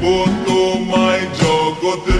Both of my job,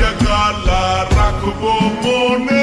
Ya kala rakbo mone